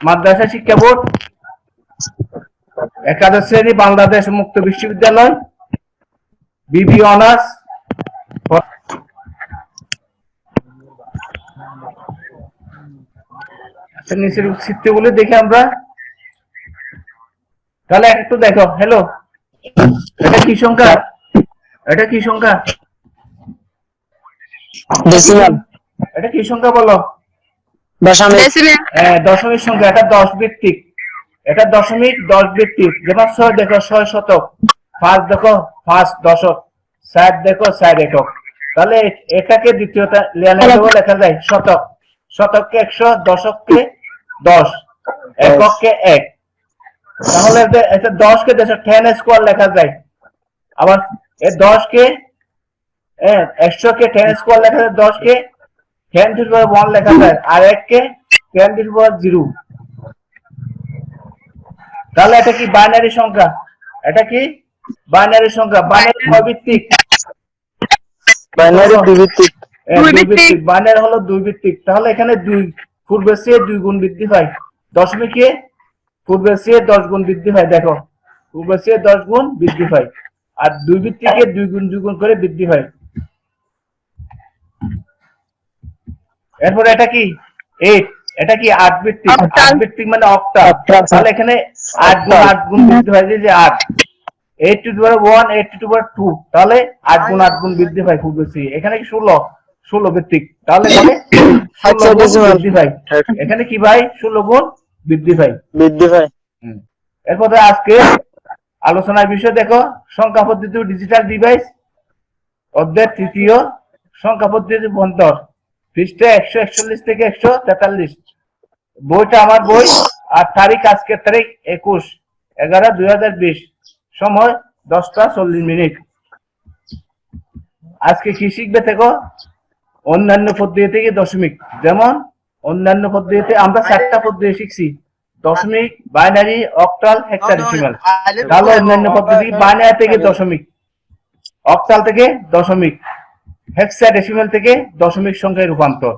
মাদ্রাসা শিক্ষা বোর্ড একাদশ শ্রেণি বাংলাদেশ মুক্ত বিশ্ববিদ্যালয় বিবি অনার্স আচ্ছা নিচের চিত্রগুলো দেখে আমরা। তাহলে একটু দেখো হ্যালো এটা কি সংখ্যা? এটা কি সংখ্যা? এটা কি সংখ্যা বলো? দশমিক। দশমিক সংখ্যা এটা দশ ভিত্তিক। এটা দশমিক দশ ভিত্তিক। যেমন ছয় দেখো ছয় শতক। পাঁচ দেখো পাঁচ দশক। ষাট দেখো ষাট একক। তাহলে এটাকে দ্বিতীয়টা লেখা যায় শতক। শতককে একশো দশককে দশ। একককে এক। তাহলে এটা- এটা দশকে দেশে টেন স্কোয়ার লেখা যায়। আবার এ দশকে হ্যাঁ একশোকে টেন স্কোয়ার লেখা যায় দশকে টেন টু পাওয়ার ওয়ান লেখা যায় আর এককে টেন টু পাওয়ার জিরো তাহলে এটা কি বাইনারি সংখ্যা? এটা কি বাইনারি সংখ্যা? বাইনারি ভিত্তিক। বাইনারি দ্বিভিত্তিক। দুই ভিত্তিক। ভিত্তিক। বাইনারি হলো দুই ভিত্তিক। তাহলে এখানে দুই পূর্বের চেয়ে দুই গুণ বৃদ্ধি হয়। দশমিকে পূর্বের চেয়ে দশ গুণ বৃদ্ধি হয় দেখো। পূর্বের চেয়ে দশ গুণ বৃদ্ধি হয়। আর দুই ভিত্তিকে দুই গুণ দুই গুণ করে বৃদ্ধি হয়। এরপরে এটা কি? এইট এটা কি আট ভিত্তিক আট ভিত্তিক মানে অক্টা তাহলে এখানে আট গুণ আট গুণ বৃদ্ধি হয় যে যে আট। Eight two power one eight two power two. তাহলে আট গুণ আট গুণ বৃদ্ধি পায় খুব বেশি। এখানে কি ষোলো? ষোলো ভিত্তিক। তাহলে এখানে ষোলো গুণ বৃদ্ধি পায় এখানে কি ভাই? ষোলো গুণ বৃদ্ধি পায় বৃদ্ধি পায় এরপরে আজকে আলোচনার বিষয় দেখো সংখ্যা পদ্ধতি ডিজিটাল ডিভাইস অধ্যায় তৃতীয় সংখ্যা পদ্ধতি বন্তর পৃষ্ঠা একশো একচল্লিশ থেকে একশো তেতাল্লিশ। বইটা আমার বই, আর তারিখ আজকের তারিখ একুশ এগারো দুই হাজার বিশ, সময় দশটা চল্লিশ মিনিট। আজকে কি শিখবে দেখো? অন্যান্য পদ্ধতি থেকে দশমিক? যেমন অন্যান্য পদ্ধতিতে আমরা চারটা পদ্ধতি শিখছি। দশমিক, বাইনারি, অক্টাল, হেক্সাডেসিমাল। তাহলে অন্যান্য পদ্ধতি বাইনারি থেকে দশমিক, অক্টাল থেকে দশমিক। হেক্সাডেসিমাল থেকে দশমিক সংখ্যায় রূপান্তর।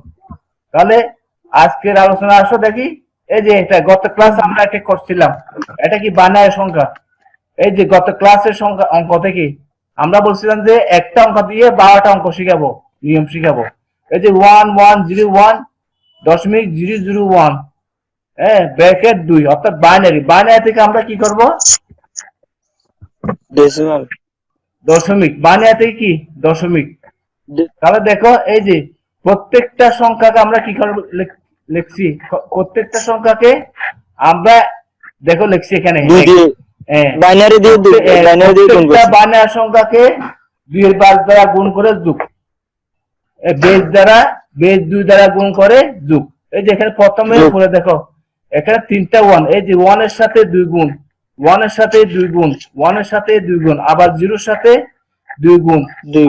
তাহলে আজকের আলোচনা আসো দেখি। এই যে এটা গত ক্লাস আমরা এটা করছিলাম এটা কি বাইনারি সংখ্যা? এই যে গত ক্লাসের সংখ্যা অঙ্ক থেকে আমরা বলছিলাম যে একটা অঙ্ক দিয়ে বারোটা অঙ্ক শিখাবো নিয়ম শিখাবো। এই যে ওয়ান ওয়ান জিরো ওয়ান দশমিক জিরো জিরো ওয়ান হ্যাঁ ব্র্যাকেট দুই অর্থাৎ বাইনারি বাইনারি থেকে আমরা কি করব? দশমিক। বাইনারি থেকে কি? দশমিক। তাহলে দেখো এই যে প্রত্যেকটা সংখ্যাকে আমরা কি লিখ- লিখছি? প্রত্যেকটা সংখ্যাকে আমরা দেখো লিখছি এখানে। দুই হ্যাঁ। বাইনারি দিয়ে দুই বাইনারি দিয়ে গুণ করছি। বাইনারি সংখ্যাকে দুই এর পাঁচ দ্বারা গুণ করে যোগ। বেজ দ্বারা বেজ দুই দ্বারা গুণ করে যোগ। এই যে এখানে প্রথমে। উপরে দেখো এখানে তিনটা ওয়ান এই যে ওয়ানের সাথে দুই গুণ ওয়ানের সাথে দুই গুণ ওয়ানের সাথে দুই গুণ আবার জিরোর সাথে দুই গুণ।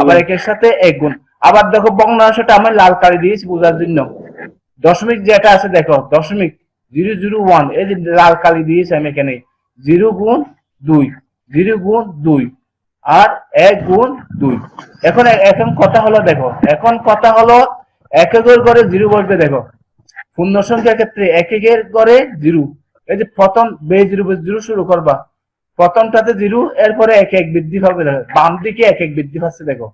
আবার একের সাথে এক গুণ। আবার দেখো ভগ্নাংশটা আমি লাল কালি দিয়েছি বোঝার জন্য। দশমিক যেটা আছে দেখো দশমিক জিরো জিরো ওয়ান। এই যে লাল কালি দিয়েছি আমি এখানে। জিরো গুণ দুই জিরো গুণ দুই আর এক গুণ দুই। এখন এখন কথা হলো দেখো এখন কথা হলো একের করে জিরো বসবে দেখো। পূর্ণ সংখ্যার ক্ষেত্রে একের করে জিরো। এই যে প্রথম বে জিরো জিরো শুরু করবা। প্রথমটাতে জিরো এরপরে এক এক বৃদ্ধি পাবে বাম দিকে এক এক বৃদ্ধি পাচ্ছে দেখো।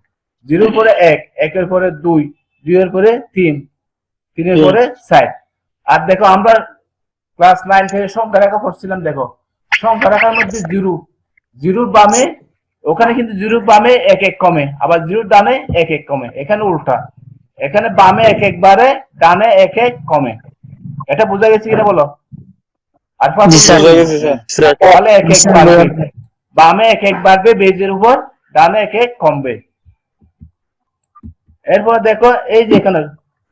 জিরোর পরে এক একের পরে দুই দুইয়ের পরে তিন তিনের তিন। পরে চার। আর দেখো আমরা ক্লাস নাইন থেকে সংখ্যা রেখা পড়ছিলাম দেখো। সংখ্যা রেখার মধ্যে জিরো। জিরোর বামে ওখানে কিন্তু জিরোর বামে এক এক কমে আবার জিরোর ডানে এক এক কমে। এখানে উল্টা। এখানে বামে এক এক বাড়ে ডানে এক এক কমে। এটা বোঝা গেছে কিনা বলো? এক এক বাড়বে। বামে এক এক বাড়বে বেজের উপর ডানে এক এক কমবে। এরপর দেখো এই যে এখানে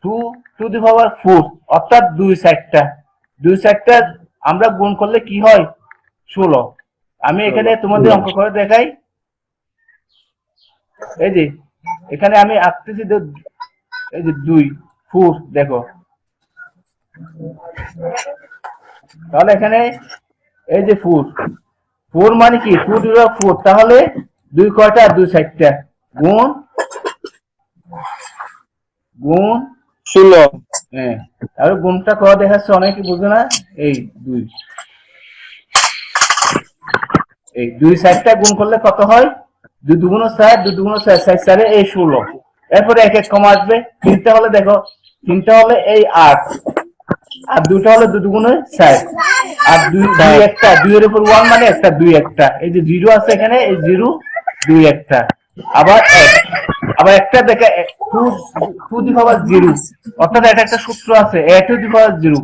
two to the power four অর্থাৎ দুই সাইডটা দুই সাইডটা আমরা গুণ করলে কি হয়? ষোলো। আমি এখানে তোমাদের অঙ্ক করে দেখাই। এই যে এখানে আমি আঁকতেছি এই যে দুই ফোর দেখো। তাহলে এখানে এই যে ফোর ফোর মানে কি? টু টু ফোর তাহলে দুই কয়টা? দুই সাইডটা গুণ গুণ ষোলো। হ্যাঁ। তাহলে গুণটা করা দেখাচ্ছে অনেকে বুঝে না। এই দুই। এই দুই সাইডটা গুণ করলে কত হয়? দুই দুগুণ চার দুই দুগুণ চার চারে এই ষোলো। এরপরে এক এক কমা আসবে। তিনটা হলে দেখো তিনটা হলে এই আট। আর দুটো হলো দু দুগুণে চার আর দুই দুই একটা দুইয়ের উপর ওয়ান মানে একটা দুই একটা। এই যে জিরো আছে এখানে এই জিরো দুই একটা। আবার এক। আবার একটা দেখে two to the power zero অর্থাৎ এটা একটা সূত্র আছে a to the power zero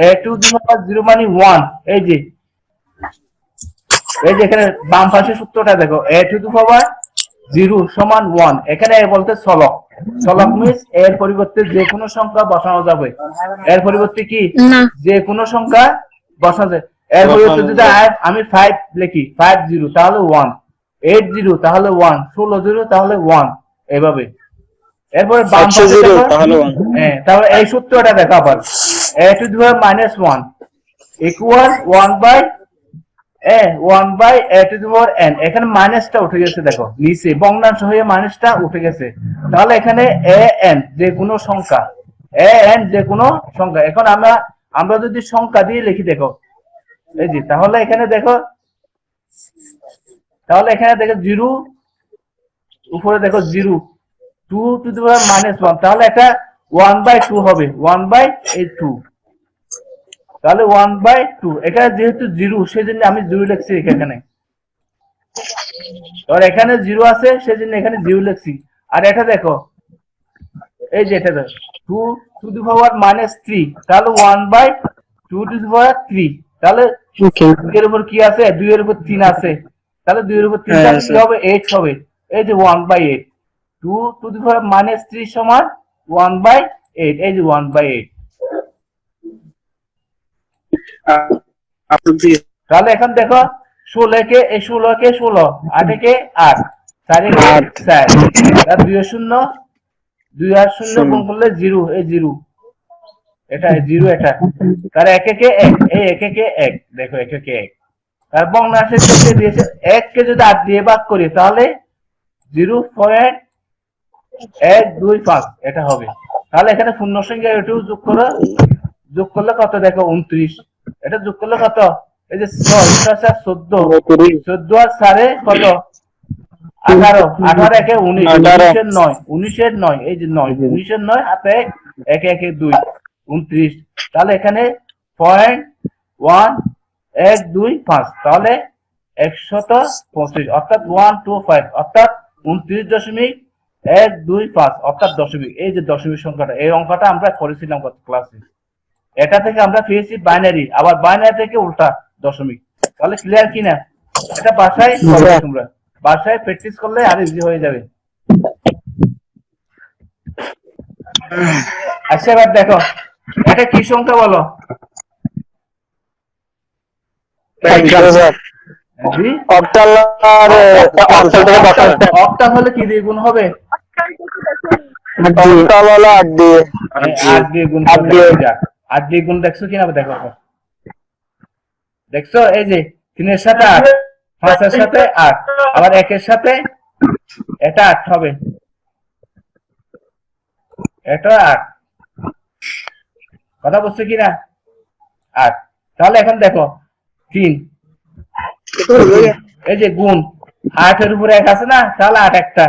a to the power zero মানে ওয়ান এই যে এই যে এখানে বাম পাশে সূত্রটা দেখো a to the power zero সমান ওয়ান। এখানে বলতে চলক চলক মিনস এর পরিবর্তে যে কোনো সংখ্যা বসানো যাবে। এর পরিবর্তে কি? যে কোনো সংখ্যা বসানো যায়। এর পরিবর্তে যদি আমি ফাইভ লিখি। ফাইভ জিরো তাহলে ওয়ান এইট জিরো তাহলে ওয়ান ষোলো জিরো তাহলে ওয়ান এভাবে। এরপরে বাম। হ্যাঁ তাহলে এই সূত্রটা দেখো আবার a to the power minus one equal one by one by a to the power n এখানে মাইনাসটা উঠে গেছে, দেখো, নিচে বঙ্গাংশ হয়ে মাইনাসটা উঠে গেছে। তাহলে এখানে এ এন যে কোনো সংখ্যা এ এন যে কোনো সংখ্যা। এখন আমরা আমরা যদি সংখ্যা দিয়ে লিখি, দেখো, এই যে, তাহলে এখানে দেখো, তাহলে এখানে দেখো জিরো, উপরে দেখো zero two to the power minus one তাহলে এটা ওয়ান বাই টু হবে ওয়ান বাই এই টু তাহলে ওয়ান বাই টু এখানে যেহেতু জিরো সেই জন্য আমি জিরো লিখছি এখানে। আর এখানে জিরো আছে সেই জন্য এখানে জিরো লিখছি। আর এটা দেখো এই যে এটা দেখো two to the power minus three তাহলে one by two to the power three তাহলে দুইয়ের উপর কি আছে? দুইয়ের উপর তিন আছে। তাহলে দুইয়ের উপর তিন হ্যাঁ, কি হবে? এইট হবে। এই যে one by eight two to the power minus three সমান ওয়ান বাই এইট এই যে ওয়ান বাই এইট তাহলে এখন দেখো ষোলো কে এই ষোলো কে ষোলো আটে কে আট। চারে। চার তার দুই শূন্য দুই আর শূন্য। গুণ করলে জিরো এই জিরো। এটা জিরো এটা। তার একে কে এক এই একে কে এক দেখো একে কে এক। তার বংনাশের ক্ষেত্রে দিয়েছে এক কে যদি আট দিয়ে ভাগ করি তাহলে জিরো পয়েন্ট এক দুই পাঁচ এটা হবে। তাহলে এখানে পূর্ণ সংখ্যা এটাও যোগ করো। যোগ করলে কত দেখো উনত্রিশ। এটা যোগ করলে কত? এই যে চোদ্দ। চোদ্দ আর সাড়ে কত? আঠারো। আঠারো একে উনিশ। উনিশের নয়। উনিশের নয়। এই যে নয়। উনিশের নয় হাতে এক, একে একে দুই। উনত্রিশ। তাহলে এখানে পয়েন্ট ওয়ান এক দুই পাঁচ। তাহলে একশত পঁচিশ। অর্থাৎ ওয়ান টু ফাইভ অর্থাৎ উনত্রিশ দশমিক এক দুই পাঁচ। অর্থাৎ দশমিক। এই যে দশমিক সংখ্যাটা এই অঙ্কটা আমরা করেছিলাম গত ক্লাসে এটা থেকে আমরা পেয়েছি বাইনারি আবার বাইনারি থেকে উল্টা দশমিক। তাহলে ক্লিয়ার কিনা? এটা বাসায় করবে হ্যাঁ। তোমরা। বাসায় প্র্যাকটিস করলে আর ইজি হয়ে যাবে। আচ্ছা এবার দেখো এটা কি সংখ্যা বলো? স্যার অক্টাল আর অক্টাল থেকে দশ অক্টাল হলে কি দিয়ে গুণ হবে? অক্টাল হলো আট দিয়ে। এই আট দিয়ে গুণ আট আট দিয়ে গুণ দেখছ কিনা দেখো দেখছ? এই যে তিনের সাথে আট, পাঁচের সাথে আট, আবার একের সাথে এটা আট হবে। এটা আট। কথা বুঝছ কিনা আট। তাহলে এখন দেখো, তিন। এই যে গুণ, আটের উপরে এক আছে না? তাহলে আট একটা।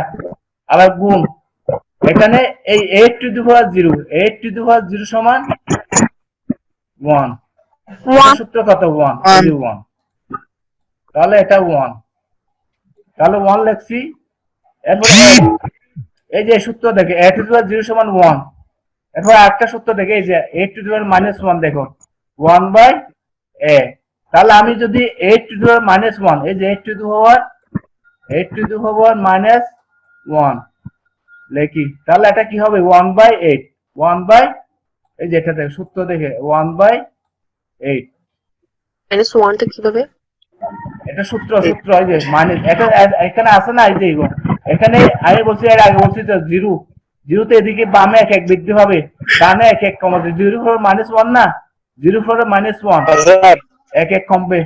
আবার গুণ এখানে এই eight to the power zero eight to the power zero সমান ওয়ান সূত্র কত? ওয়ান ওয়ান তাহলে এটা ওয়ান তাহলে ওয়ান লিখছি। এরপরে এই যে সূত্র দেখে eight to the power zero সমান ওয়ান এরপর একটা সূত্র দেখে এই যে eight to the power minus one দেখো। ওয়ান বাই এ তাহলে আমি যদি eight to the power minus one এই যে eight to the power eight to the power minus one লেখি তাহলে এটা কি হবে? One by eight one by এই যে এটা দেখে সূত্র দেখে। ওয়ান বাই এইট মাইনাস ওয়ানটা কীভাবে? এটা সূত্র সূত্র এই যে মানে এটা এখানে আছে না এই যে। এখানে আমি বলছি এর আগে বলছি তো জিরো। জিরোতে এদিকে বামে এক এক বৃদ্ধি হবে। ডানে এক এক কমাবে। জিরো ফোর মাইনাস ওয়ান না? Zero four minus one sir. এক এক কমবে।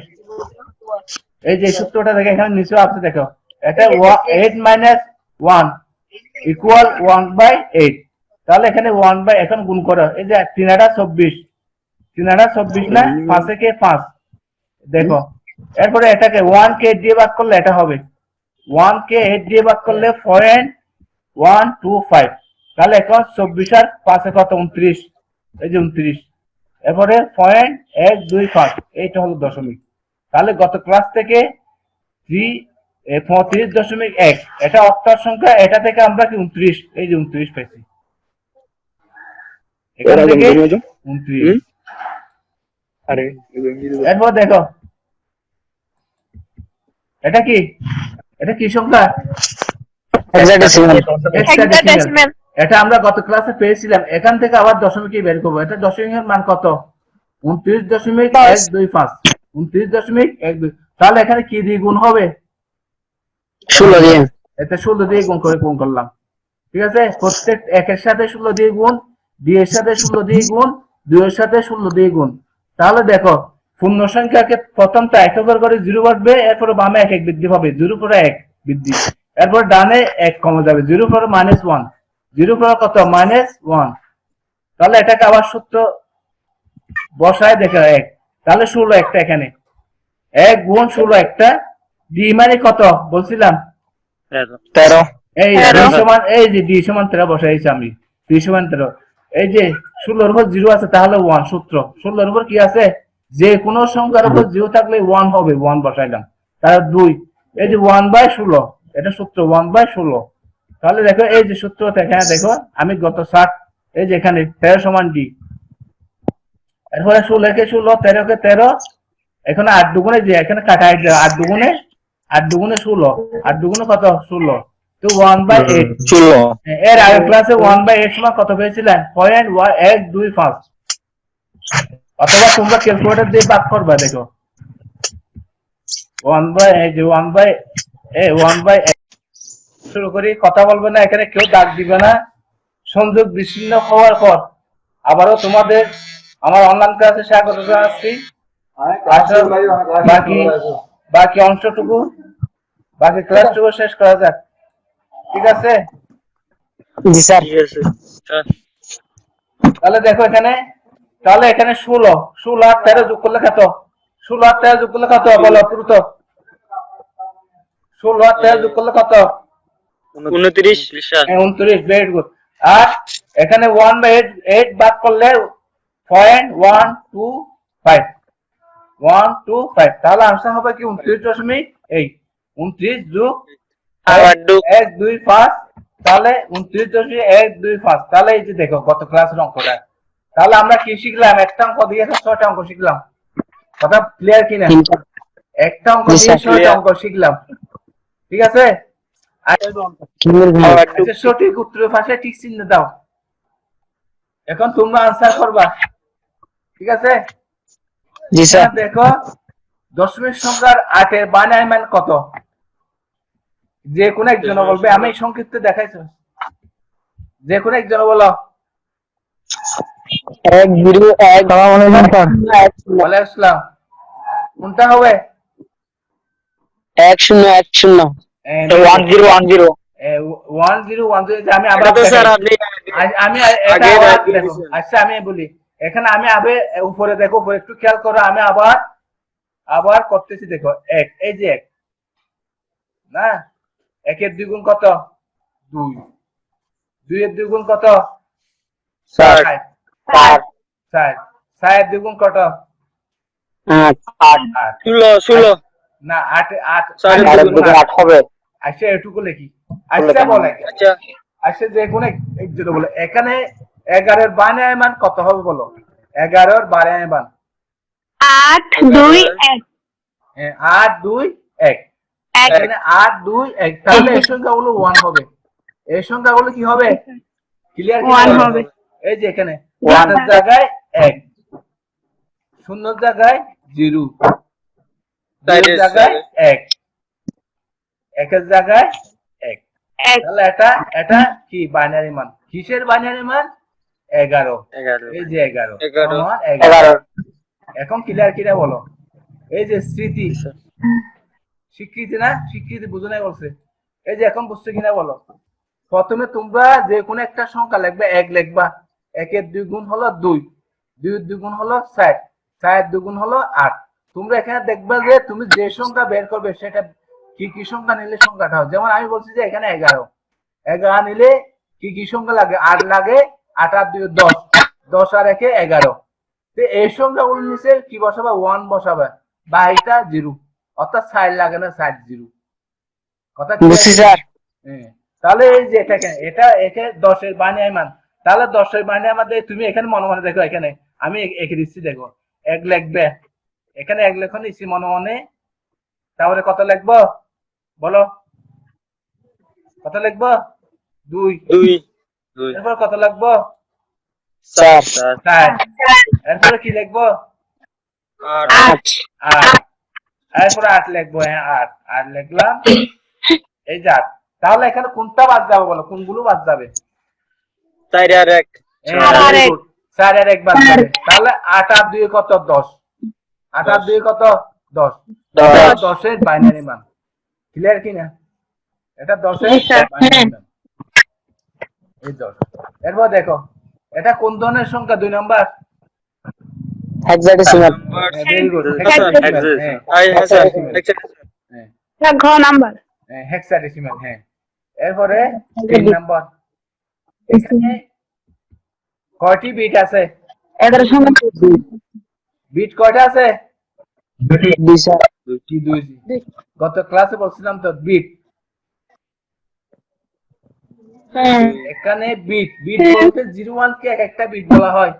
এই যে সূত্রটা দেখে এখানে নিচে আছে দেখো। এটা eight minus one equal one by eight তাহলে এখানে ওয়ান বাই এখন গুণ করো। এই যে তিন হাজার চব্বিশ। তিন হাজার চব্বিশ না, পাঁচে কে পাঁচ? দেখো। এরপরে এটাকে ওয়ান কে দিয়ে ভাগ করলে এটা হবে। ওয়ান কে এইট দিয়ে ভাগ করলে পয়েন্ট ওয়ান টু ফাইভ তাহলে এখন চব্বিশ আর পাঁচে কত? উনত্রিশ। এই যে উনত্রিশ। এরপরে পয়েন্ট এক দুই পাঁচ। এইটা হলো দশমিক। তাহলে গত ক্লাস থেকে থ্রি পঁয়ত্রিশ দশমিক এক। এটা অক্টার সংখ্যা এটা থেকে আমরা কি উনত্রিশ? এই যে উনত্রিশ পেয়েছি এখান থেকে উনত্রিশ। আরে এরপর দেখো। এটা কি? এটা কি সংখ্যা? এটা আমরা গত ক্লাসে পেয়েছিলাম। এখান থেকে আবার দশমিকে বের করব। এটা দশমিকের মান কত? উনত্রিশ দশমিক এক দুই পাঁচ। উনত্রিশ দশমিক এক দুই। তাহলে এখানে কি দিয়ে গুণ হবে? ষোলো দিয়ে। এতে ষোলো দিয়ে গুণ করে গুণ করলাম। ঠিক আছে? প্রত্যেক একের সাথে ষোলো দিয়ে গুণ, দুইয়ের সাথে ষোলো দিয়ে গুণ, দুইয়ের সাথে ষোলো দিয়ে গুণ। তাহলে দেখো, পূর্ণ সংখ্যাকে প্রথমটা এক একবার করে জিরো বাড়বে এরপরে বামে এক এক বৃদ্ধি পাবে। জিরো পরে এক বৃদ্ধি। এরপর ডানে এক কমে যাবে। জিরো পরে মাইনাস ওয়ান জিরো পরে কত? মাইনাস ওয়ান তাহলে এটাকে আবার সূত্র বসায় দেখে এক। তাহলে ষোলো একটা এখানে। এক গুণ ষোলো একটা ডি মানে কত? বলছিলাম। তেরো। এই দুই সমান এই যে দুই সমান তেরো বসাইছি আমি। দুই সমান তেরো। এই যে ষোলোর উপর জিরো আছে তাহলে ওয়ান সূত্র। ষোলোর উপর কি আছে? যে কোনো সংখ্যার উপর জিরো থাকলে ওয়ান হবে ওয়ান বসাইলাম। তাহলে দুই। এই যে ওয়ান বাই ষোলো এটা সূত্র ওয়ান বাই ষোলো। তাহলে দেখো এই যে সূত্র এখানে দেখো আমি গত ষাট এই যে এখানে তেরো সমান ডি। এরপরে ষোলো কে ষোলো তেরো কে তেরো। এখানে আট দুগুণে যে এখানে কাটা আট দুগুণে আট দুগুণে ষোলো আট দুগুণে কত? ষোলো। তো ওয়ান বাই এইট ষোলো। এর আগের ক্লাসে ওয়ান বাই এইট সময় কত পেয়েছিলেন পয়েন্ট এক দুই পাঁচ। অথবা তোমরা ক্যালকুলেটর দিয়ে ভাগ করবা দেখো। ওয়ান বাই এই ওয়ান বাই এ ওয়ান বাই শুরু করি কথা বলবে না এখানে কেউ ডাক দিবে না। সংযোগ বিচ্ছিন্ন হওয়ার পর আবারও তোমাদের আমার অনলাইন ক্লাসে স্বাগত জানাচ্ছি। বাকি বাকি অংশটুকু বাকি ক্লাসটুকু শেষ করা যাক। ঠিক আছে? জি স্যার। তাহলে দেখো এখানে তাহলে এখানে ষোলো ষোলো আর তেরো যোগ করলে কত? ষোলো আর তেরো যোগ করলে কত? বলো দ্রুত ষোলো আর তেরো যোগ করলে কত? উনত্রিশ হ্যাঁ, উনত্রিশ ভেরি গুড আর এখানে ওয়ান বাই এইট এইট বাদ করলে point one two five one two five তাহলে আনসার হবে কি উনত্রিশ দশমিক এইট উনত্রিশ যোগ। এক দুই পাঁচ। তাহলে উনত্রিশ দশমিক এক দুই পাঁচ। তাহলে এই যে দেখো গত ক্লাসের অঙ্কটা। তাহলে আমরা কি শিখলাম? একটা অঙ্ক দিয়ে ছয়টা অঙ্ক শিখলাম। কথা ক্লিয়ার কিনা? একটা অঙ্ক দিয়ে ছয়টা অঙ্ক শিখলাম। ঠিক আছে? আর আবার আচ্ছা, সঠিক উত্তরের পাশে ঠিক চিহ্ন দাও। এখন তোমরা আনসার করবা। ঠিক আছে? জি স্যার। দেখো দশমিক সংখ্যার আটের বানায় মান কত? যে কোনো একজন বলবে। আমি সংক্ষিপ্ত দেখাইছি। যে কোনো একজন বলো। এক জিরো কোনটা? হবে? এক শূন্য এক শূন্য। One zero one zero one zero one zero আবার। আচ্ছা আমি বলি। এখানে আমি আবে উপরে দেখো উপরে একটু খেয়াল করো আমি আবার আবার করতেছি দেখো এক এই যে এক না? একের দ্বিগুণ কত? দুই। দুইয়ের দ্বিগুণ কত? চারের দ্বিগুণ কত? আট। আট। আট। ষোলো ষোলো। না আট আট। আট। আট। হবে। আচ্ছা এটুকু লিখি। আচ্ছা বলে। আচ্ছা। আচ্ছা যে কোনো বলে। এখানে এগারোর বানায় মান কত হবে বলো? এগারোর বানায় মান আট দুই এক। হ্যাঁ, আট দুই এক। আট দুই এক। তাহলে এই সংখ্যাগুলো ওয়ান হবে। এই সংখ্যাগুলো কি হবে? ক্লিয়ার One হবে। এই যে এখানে। আটের জায়গায় এক। শূন্যর জায়গায় জিরো। জায়গায় এক। একের জায়গায় এক। এক। তাহলে এটা এটা কি? বাইনারি মান। কিসের বাইনারি মান? এগারো। এই যে এগারো। এগারো। এখন ক্লিয়ার কিনা বলো। এই যে স্মৃতি। স্বীকৃতি না? স্বীকৃতি বুঝো নাই বলছে। এই যে এখন বুঝছ কিনা বলো। প্রথমে তোমরা যে কোনো একটা সংখ্যা লিখবে এক লিখবা। একের দুই গুণ হলো দুই। দুই দুই গুণ হলো ষাট ষাট দুই গুণ হলো আট। তোমরা এখানে দেখবে যে তুমি যে সংখ্যা বের করবে সেটা কি কি সংখ্যা নিলে সংখ্যাটা হয় যেমন আমি বলছি যে এখানে এগারো। এগারো নিলে কি কি সংখ্যা লাগে? আট লাগে আট আর দুই দশ। দশ আর একে এগারো। তো এই সংখ্যাগুলো নিচে কি বসাবে? ওয়ান বসাবে। বা এটা জিরো। অর্থাৎ সাইড লাগে না সাইড জিরো। কথা স্যার। হ্যাঁ। তাহলে এই যে এটা কেন এটা একে দশের বানিয়ে মান তাহলে দশের বানিয়ে আমাদের তুমি এখানে মনে মনে দেখো এখানে। আমি একে দিচ্ছি দেখো। এক লিখবে। এখানে এক লেখন দিচ্ছি মনে মনে তাহলে কত লিখব? বলো। কত লিখব? দুই। দুই। দুই। এরপর কত লিখব চার। চার। এরপরে কি লিখব আট। আট। এরপরে আট লিখব হ্যাঁ আট। আট লিখলাম এই যে। আট তাহলে এখানে কোনটা বাদ যাবে বলো? কোনগুলো বাদ যাবে? চার আর এক। হ্যাঁ, চার আর এক। চার আর এক বাদ যাবে। তাহলে আট আর দুই কত? দশ। আট আর দুই কত? দশ। দশের বাইনারি মান। ক্লিয়ার কি না এটা দশের জি, স্যার। binary মান। এই দশ এরপর দেখো এটা কোন ধরনের সংখ্যা? দুই নম্বর? হেক্সাডেসিমাল ভেরি গুড এটা ঘ নাম্বার। হেক্সাডেসিমাল হ্যাঁ। এরপরে তিন নম্বর। কয়টি বিট আছে? বিট কয়টা আছে? দুই দুই গত ক্লাসে বলছিলাম তো বিট এখানে বিট বিট বলতে জিরো ওয়ান কে এক একটা বিট বলা হয়।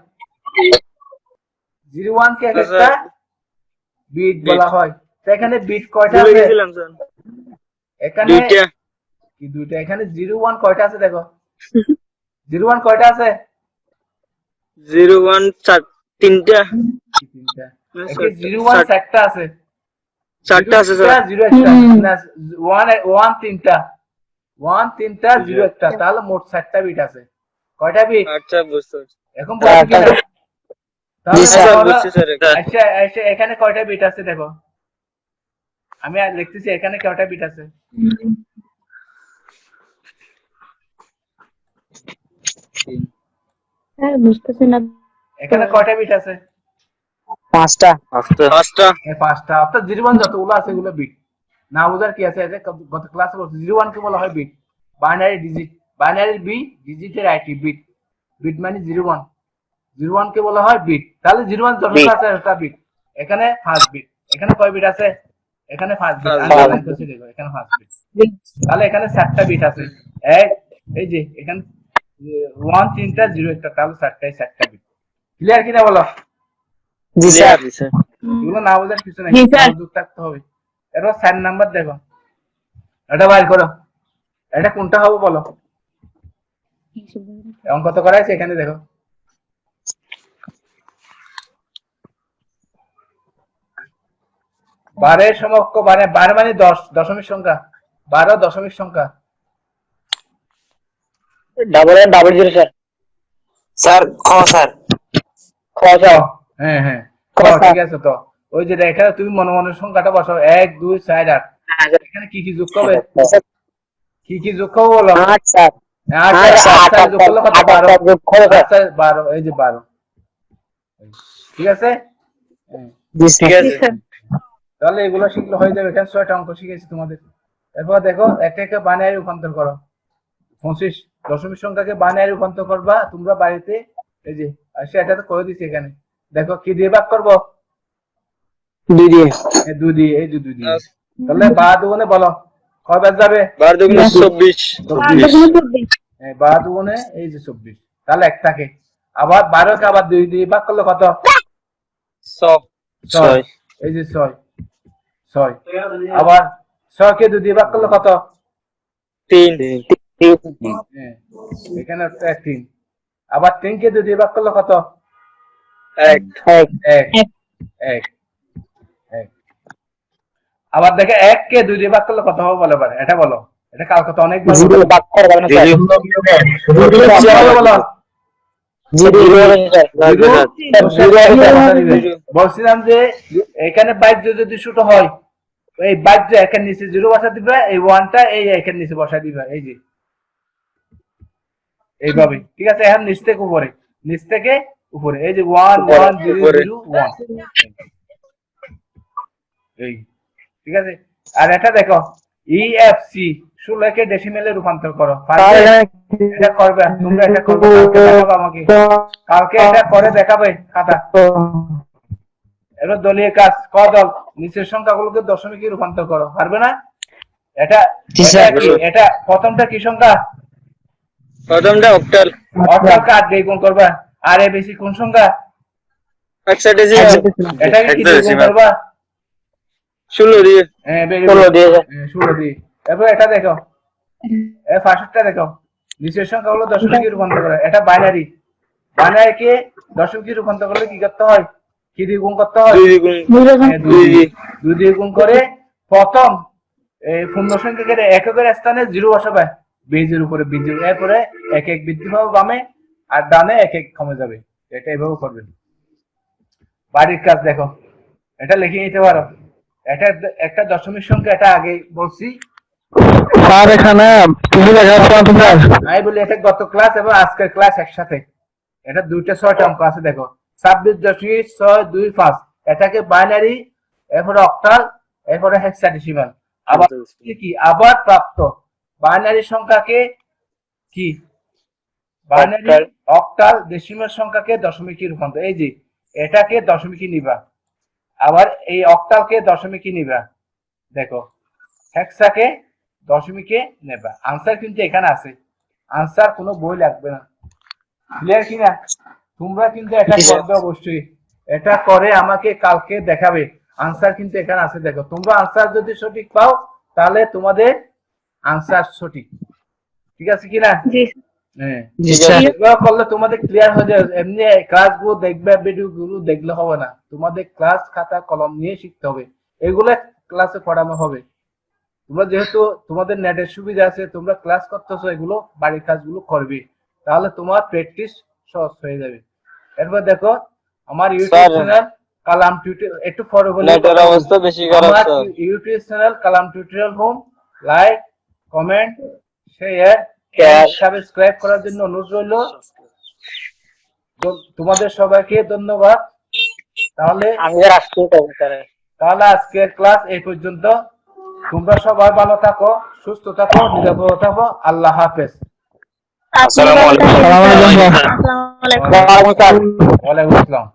জিরো ওয়ান কে এক একটা বিট বলা হয়। তো এখানে বিট কয়টা আছে? এখানে দুইটা। কি দুইটা? এখানে জিরো ওয়ান কয়টা আছে দেখো? জিরো ওয়ান কয়টা আছে? জিরো ওয়ান চার তিনটা। তিনটা। জিরো ওয়ান চারটা আছে। চারটা আছে স্যার জিরো একটা ওয়ান ওয়ান তিনটা। ওয়ান তিনটা জিরো একটা তাহলে মোট চারটা বিট আছে। কয়টা বিট আচ্ছা বুঝতে এখন বুঝছি স্যার আচ্ছা। আচ্ছা এখানে কয়টা বিট আছে দেখো? আমি লিখতেছি এখানে কয়টা বিট আছে? হ্যাঁ বুঝতেছি না। এখানে কয়টা বিট আছে? পাঁচটা। পাঁচটা। পাঁচটা অর্থাৎ জিরো ওয়ান যতগুলো আছে এগুলো বিট না বোঝার কি আছে? এটা গত ক্লাসে বলছি জিরো ওয়ান কে বলা হয় bit binary digit binary B ডিজিটের আইটি বিট বিট মানে জিরো ওয়ান জিরো ওয়ান কে বলা হয় বিট তাহলে জিরো ওয়ান Bit. আছে এটা বিট এখানে ফার্স্ট বিট এখানে কয় বিট আছে? এখানে ফার্স্ট বিট এখানে ফার্স্ট বিট তাহলে এখানে চারটা বিট আছে। এক এই যে এখানে ওয়ান তিনটা জিরো একটা তাহলে চারটাই চারটা বিট ক্লিয়ার কিনা বলো? জি স্যার এগুলো না বোঝার কিছু নাই জি, স্যার। মনোযোগ থাকতে হবে। এরপর স্যার নাম্বার দেখো। এটা বাইর করো। এটা কোনটা হবে বলো? অঙ্ক তো করা আছে এখানে দেখো। বারের সমক্ষ বারে বারো মানে দশ দশমিক সংখ্যা। বারো দশমিক সংখ্যা। Double N double zero sir sir খ স্যার খ হ্যাঁ হ্যাঁ। ঠিক আছে তো। ওই যে এখানে তুমি মনে মনে সংখ্যাটা বসাও। এক দুই চার আট। এখানে কি কি যোগ করবে? কি কি যোগ করব বলো? বারো। এই যে বারো। ঠিক আছে? হ্যাঁ। ঠিক আছে। তাহলে এগুলো শিখলে হয়ে যাবে। এখানে ছয়টা অঙ্ক শিখেছি তোমাদের। এরপর দেখো এটাকে বানায় রূপান্তর করো। পঁচিশ দশমিক সংখ্যাকে বানায় রূপান্তর করবা। তোমরা বাড়িতে এই যে আর সেটা তো করে দিচ্ছি এখানে। দেখো কি দিয়ে ভাগ করব? দুই দিয়ে এই দুই দিয়ে এই যে দুই দিয়ে তাহলে বা দুগুণে বলো কয়বার যাবে? বার দুগুণে চব্বিশ। এই দুগুণে এই যে চব্বিশ। তাহলে এক থাকে। আবার বারোকে আবার দুই দিয়ে ভাগ করলে কত? ছয়। এই যে ছয়। ছয়। আবার ছয়কে দুই দিয়ে ভাগ করলে কত? তিন। হ্যাঁ, এখানে তিন। আবার তিনকে দুই দিয়ে ভাগ করলে কত? এক। এক। এক। আবার দেখে এক কে দুই দিয়ে ভাগ করলে কত হবে বলে পারে? এটা বলো। এটা কাল কত অনেক। বলছিলাম যে এখানে বাহ্য যদি ছোট হয় এই বাহ্য একের নিচে জিরো বসা দিবে এই ওয়ানটা এই একের নিচে বসা দিবে এই যে। এইভাবে ঠিক আছে এখন নিচ থেকে উপরে। নিচ থেকে উপরে। এই যে one one zero. Zero one. এই। ঠিক আছে? আর এটা দেখো E ইএফসি ষোলোকে ডেসিমেলে রূপান্তর করো। পারবে? এটা করবে তোমরা এটা করবে কালকে দেখাবে আমাকে। কালকে এটা করে দেখাবে খাতা। এবার দলীয় কাজ ক দল? নিচের সংখ্যাগুলোকে দশমিকে রূপান্তর করো পারবে না? এটা এটা এটা প্রথমটা কি সংখ্যা? প্রথমটা অক্টাল। অর্থাৎ কাট দিয়ে গুণ করবা। আর এ বেশি কোন সংখ্যা? হেক্সাডেসিমাল এটাকে কি গুণ করবা? ষোলো দিয়ে। হ্যাঁ very ষোলো দিয়ে। হ্যাঁ, ষোলো দিয়ে। এরপর এটা দেখো। এ ফার্স্টটা দেখো। নিচের সংখ্যাগুলো দশমিকে রূপান্তর করো? এটা বাইনারি বাইনারিকে দশমিকে রূপান্তর করলে কি করতে হয়? কি দিয়ে গুণ করতে হয়? দুই হ্যাঁ, দিয়ে। গুণ করে প্রথম এই পূর্ণ সংখ্যা কেটে এককের স্থানে জিরো বসাবে। বীজের উপরে বীজ। এরপরে এক এক বৃদ্ধি পাবে বামে আর ডানে এক এক কমে যাবে। এটা এভাবে করবেন বাড়ির কাজ দেখো। এটা লিখে নিতে পারো। এটা একটা দশমিক সংখ্যা এটা আগে বলছি। স্যার এখানে তুমি দেখা যাচ্ছে স্যার আমি বলি এটা গত ক্লাস এবং আজকের ক্লাস একসাথে। এটা দুইটা ছয়টা অঙ্ক আছে দেখো। ছাব্বিশ দশমিক ছয় দুই পাঁচ। এটাকে বাইনারি এরপরে অক্টাল এরপরে হেক্সাডেসিমাল আবার কি আবার প্রাপ্ত। বাইনারি সংখ্যাকে কি? বাইনারি. অক্টাল ডেসিমাল সংখ্যাকে দশমিকে রূপান্তর। এই যে এটাকে দশমিকে নিবা। আবার এই অক্টালকে দশমিকে নিবা। দেখো হেক্সাকে দশমিকে নেবা। আনসার কিন্তু এখানে আছে। আনসার কোনো বই লাগবে না। ক্লিয়ার কিনা তোমরা কিন্তু এটা করবে অবশ্যই। এটা করে আমাকে কালকে দেখাবে। আনসার কিন্তু এখানে আছে দেখো। তোমরা আনসার যদি সঠিক পাও তাহলে তোমাদের আনসার সঠিক। ঠিক আছে কিনা হ্যাঁ। করলে তোমাদের ক্লিয়ার হয়ে যাবে এমনি ক্লাসগুলো দেখবে ভিডিও গুলো দেখলে হবে না। তোমাদের ক্লাস খাতা কলম নিয়ে শিখতে হবে। এগুলো ক্লাসে পড়ানো হবে। তোমরা যেহেতু তোমাদের নেটের সুবিধা আছে তোমরা ক্লাস করতেছো এগুলো বাড়ির কাজগুলো করবে। তাহলে তোমার প্র্যাকটিস সহজ হয়ে যাবে। এরপর দেখো আমার ইউটিউব চ্যানেল কালাম টিউটোরিয়াল একটু পরে বলে। নেটের অবস্থা বেশি খারাপ আমার YouTube channel Kalam tutorial home like comment share. Subscribe করার জন্য অনুরোধ রইল। তোমাদের সবাইকে ধন্যবাদ। তাহলে তাহলে আজকের ক্লাস এই পর্যন্ত। তোমরা সবাই ভালো থাকো সুস্থ থাকো নিরাপদ থাকো। আল্লাহ হাফেজ। আসসালামু আলাইকুম। ওয়া আলাইকুম। আসসালাম।